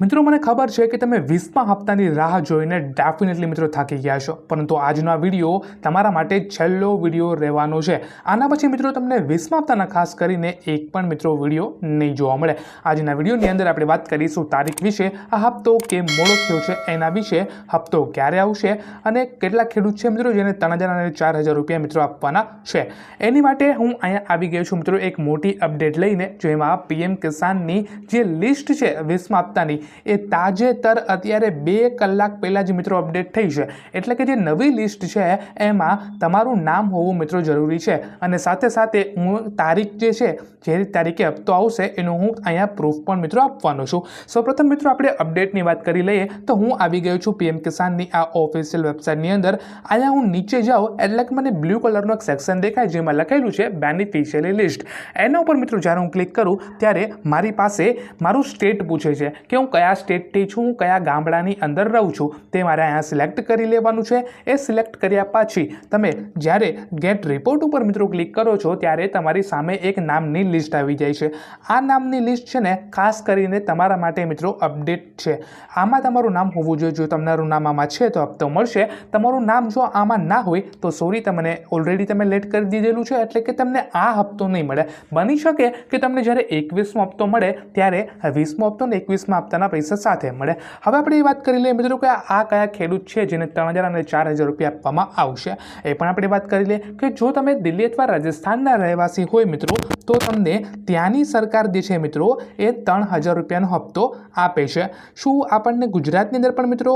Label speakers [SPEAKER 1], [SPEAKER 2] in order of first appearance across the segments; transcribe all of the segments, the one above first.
[SPEAKER 1] મિત્રો, મને ખબર છે કે તમે વીસમા હપ્તાની રાહ જોઈને ડેફિનેટલી મિત્રો થાકી ગયા છો. પરંતુ આજનો આ વીડિયો તમારા માટે છેલ્લો વીડિયો રહેવાનો છે. આના પછી મિત્રો, તમને વીસમા હપ્તાના ખાસ કરીને એક પણ મિત્રો વીડિયો નહીં જોવા મળે. આજના વિડીયોની અંદર આપણે વાત કરીશું તારીખ વિશે, આ હપ્તો કેમ મોડો થયો છે, એના વિશે, હપ્તો ક્યારે આવશે અને કેટલા ખેડૂત છે મિત્રો, જેને ત્રણ હજાર અને ચાર હજાર રૂપિયા મિત્રો આપવાના છે. એની માટે હું અહીંયા આવી ગયો છું મિત્રો, એક મોટી અપડેટ લઈને, જેમાં પીએમ કિસાનની જે લિસ્ટ છે વીસમા હપ્તાની એ તાજેતર અત્યારે બે કલાક પહેલાં જ મિત્રો અપડેટ થઈ છે. એટલે કે જે નવી લિસ્ટ છે, એમાં તમારું નામ હોવું મિત્રો જરૂરી છે. અને સાથે સાથે હું તારીખ જે છે, જે તારીખે હપ્તો આવશે, એનું હું અહીંયા પ્રૂફ પણ મિત્રો આપવાનો છું. સૌપ્રથમ મિત્રો આપણે અપડેટની વાત કરી લઈએ, તો હું આવી ગયો છું પીએમ કિસાનની આ ઓફિશિયલ વેબસાઇટની અંદર. અહીંયા હું નીચે જાઉં, એટલે કે મને બ્લુ કલરનો એક સેક્શન દેખાય, જેમાં લખેલું છે બેનિફિશિયરી લિસ્ટ એના ઉપર મિત્રો જ્યારે હું ક્લિક કરું, ત્યારે મારી પાસે મારું સ્ટેટ પૂછે છે, કે હું કયા સ્ટેટથી છું, કયા ગામડાની અંદર રહું છું, તે મારે અહીંયા સિલેક્ટ કરી લેવાનું છે. એ સિલેક્ટ કર્યા પછી તમે જ્યારે ગેટ રિપોર્ટ ઉપર મિત્રો ક્લિક કરો છો, ત્યારે તમારી સામે એક નામની લિસ્ટ આવી જાય છે. આ નામની લિસ્ટ છે ને, ખાસ કરીને તમારા માટે મિત્રો અપડેટ છે. આમાં તમારું નામ હોવું જોઈએ. જો તમારું નામ આમાં છે, તો હપ્તો મળશે. તમારું નામ જો આમાં ના હોય, તો સોરી તમને ઓલરેડી તમે લેટ કરી દીધેલું છે, એટલે કે તમને આ હપ્તો નહીં મળે. બની શકે કે તમને જ્યારે એકવીસમો હપ્તો મળે, ત્યારે વીસમો હપ્તો ને એકવીસમા હપ્તાના પૈસા સાથે મળે. હવે આપણે એ વાત કરી લઈએ મિત્રો કે આ કયા ખેડૂત છે જેને ત્રણ હજાર અને ચાર હજાર રૂપિયા આપવામાં આવશે. એ પણ આપણે વાત કરી લઈએ કે જો તમે દિલ્હી અથવા રાજસ્થાનના રહેવાસી હોય મિત્રો, તો તમને ત્યાંની સરકાર જે છે મિત્રો, એ ત્રણ હજાર રૂપિયાનો હપ્તો આપે છે. શું આપણને ગુજરાતની અંદર પણ મિત્રો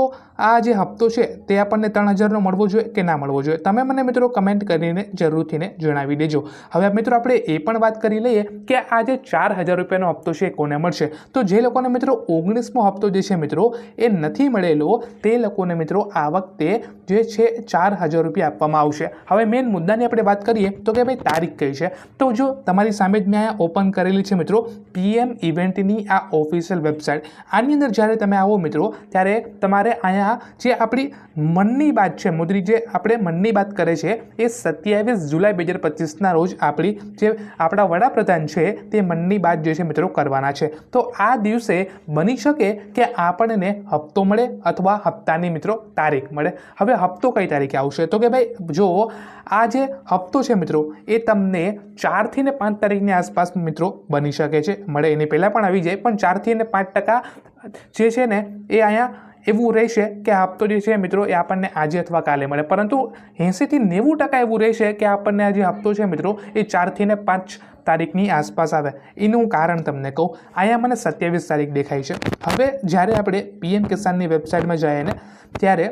[SPEAKER 1] આ જે હપ્તો છે, તે આપણને ત્રણ હજારનો મળવો જોઈએ કે ના મળવો જોઈએ? તમે મને મિત્રો કમેન્ટ કરીને જરૂરથીને જણાવી દેજો. હવે મિત્રો આપણે એ પણ વાત કરી લઈએ કે આ જે ચાર હજાર રૂપિયાનો હપ્તો છે, એ કોને મળશે? તો જે લોકોને મિત્રો ઓગણીસમો હપ્તો જે છે મિત્રો એ નથી મળેલો તે લોકોને મિત્રો આ વખતે જે છે ચાર હજાર રૂપિયા આપવામાં આવશે. હવે મેઇન મુદ્દાની આપણે વાત કરીએ તો કે ભાઈ તારીખ કઈ છે? તો જો તમારી સામે જ મેં અહીંયા ઓપન કરેલી છે મિત્રો પીએમ ઇવેન્ટની આ ઓફિશિયલ વેબસાઇટ આની અંદર જ્યારે તમે આવો મિત્રો, ત્યારે તમારે અહીંયા જે આપણી મનની વાત છે, મુદ્રી જે આપણે મનની વાત કરે છે, એ સત્યાવીસ જુલાઈ બે હજાર પચીસના રોજ આપણી જે આપણા વડાપ્રધાન છે, તે મનની બાત જે છે મિત્રો કરવાના છે. તો આ દિવસે બની શકે કે આપણને હપ્તો મળે અથવા હપ્તાની મિત્રો તારીખ મળે. હવે હપ્તો કઈ તારીખે આવશે? તો કે ભાઈ જો આ જે હપ્તો છે મિત્રો, એ તમને ચારથી ને પાંચ તારીખની આસપાસ મિત્રો બની શકે છે. મળે એની પહેલાં પણ આવી જાય, પણ ચારથી ને પાંચ ટકા જે છે ને, એ અહીંયા એવું રહેશે કે હપ્તો જે છે મિત્રો, એ આપણને આજે અથવા કાલે મળે. પરંતુ એંસીથી નેવું ટકા એવું રહેશે કે આપણને આ જે હપ્તો છે મિત્રો, એ ચારથી ને પાંચ તારીખની આસપાસ આવે. એનું કારણ તમને કહું. અહીંયા મને સત્યાવીસ તારીખ દેખાય છે. હવે જ્યારે આપણે પીએમ કિસાનની વેબસાઇટમાં જઈએ ને, ત્યારે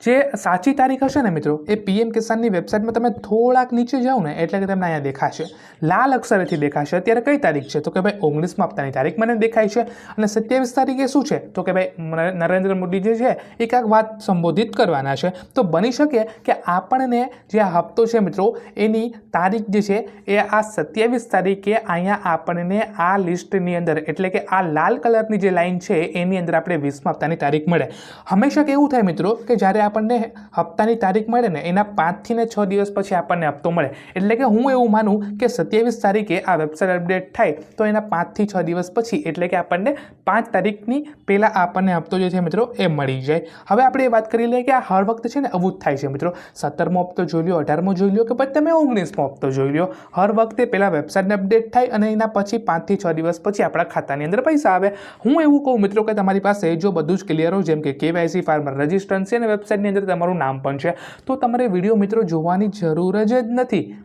[SPEAKER 1] જે સાચી તારીખ હશે ને મિત્રો, એ પીએમ કિસાનની વેબસાઇટમાં તમે થોડાક નીચે જાઓ ને એટલે કે તમને અહીંયા દેખાશે. લાલ અક્ષરેથી દેખાશે. અત્યારે કઈ તારીખ છે? તો કે ભાઈ ઓગણીસમાં હપ્તાની તારીખ મને દેખાય છે. અને સત્યાવીસ તારીખે શું છે? તો કે ભાઈ નરેન્દ્ર મોદી જે છે, એ કાંઈક વાત સંબોધિત કરવાના છે. તો બની શકે કે આપણને જે આ હપ્તો છે મિત્રો, એની તારીખ જે છે, એ આ સત્યાવીસ તારીખે અહીંયા આપણને આ લિસ્ટની અંદર, એટલે કે આ લાલ કલરની જે લાઈન છે, એની અંદર આપણે વીસમા હપ્તાની તારીખ મળે. હંમેશા કેવું થાય મિત્રો, કે જ્યારે આપણને હપ્તાની તારીખ મળે ને એના પાંચથી ને છ દિવસ પછી આપણને હપ્તો મળે. એટલે કે હું એવું માનું કે સત્યાવીસ તારીખે આ વેબસાઇટ અપડેટ થાય તો એના પાંચથી છ દિવસ પછી, એટલે કે આપણને પાંચ તારીખની પહેલાં આપણને હપ્તો જે છે મિત્રો એ મળી જાય. હવે આપણે એ વાત કરી લઈએ કે આ હર વખતે છે ને આવું જ થાય છે મિત્રો. સત્તરમો હપ્તો જોઈ લો અઢારમો જોઈ લો કે પછી તમે ઓગણીસમો હપ્તો જોઈ લો હર વખતે પહેલાં વેબસાઇટને અપડેટ થાય અને એના પછી પાંચથી છ દિવસ પછી આપણા ખાતાની અંદર પૈસા આવે. હું એવું કહું મિત્રો કે તમારી પાસે જો બધું જ ક્લિયર હોય, જેમ કે કેવાયસી ફાર્મર રજિસ્ટ્રન્સી અને વેબસાઇટની અંદર તમારું નામ પણ છે. તો તમારે વીડિયો મિત્રો જોવાની જરૂર જ નથી.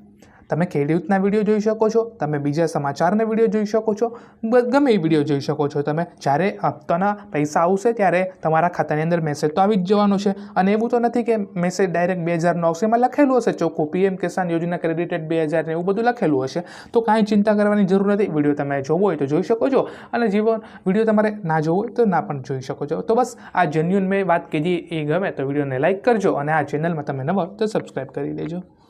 [SPEAKER 1] તમે ખેડૂતના વીડિયો જોઈ શકો છો? તમે બીજા સમાચારના વીડિયો જોઈ શકો છો? ગમે એ વીડિયો જોઈ શકો છો તમે. જ્યારે હપ્તાના પૈસા આવશે ત્યારે તમારા ખાતાની અંદર મેસેજ તો આવી જ જવાનો છે. અને એવું તો નથી કે મેસેજ ડાયરેક્ટ બે હજાર નવસોમાં લખેલું હશે ચોખ્ખું. પીએમ કિસાન યોજના ક્રેડિટેડ બે હજાર એવું બધું લખેલું હશે. તો કાંઈ ચિંતા કરવાની જરૂર નથી. વીડિયો તમે જોવો હોય તો જોઈ શકો છો. અને જીવન, વીડિયો તમારે ના જોવો હોય તો ના પણ જોઈ શકો છો. તો બસ, આ જેન્યુન મેં વાત કીધી, એ ગમે તો વિડીયોને લાઇક કરજો અને આ ચેનલમાં તમે નવા તો સબસ્ક્રાઈબ કરી દેજો.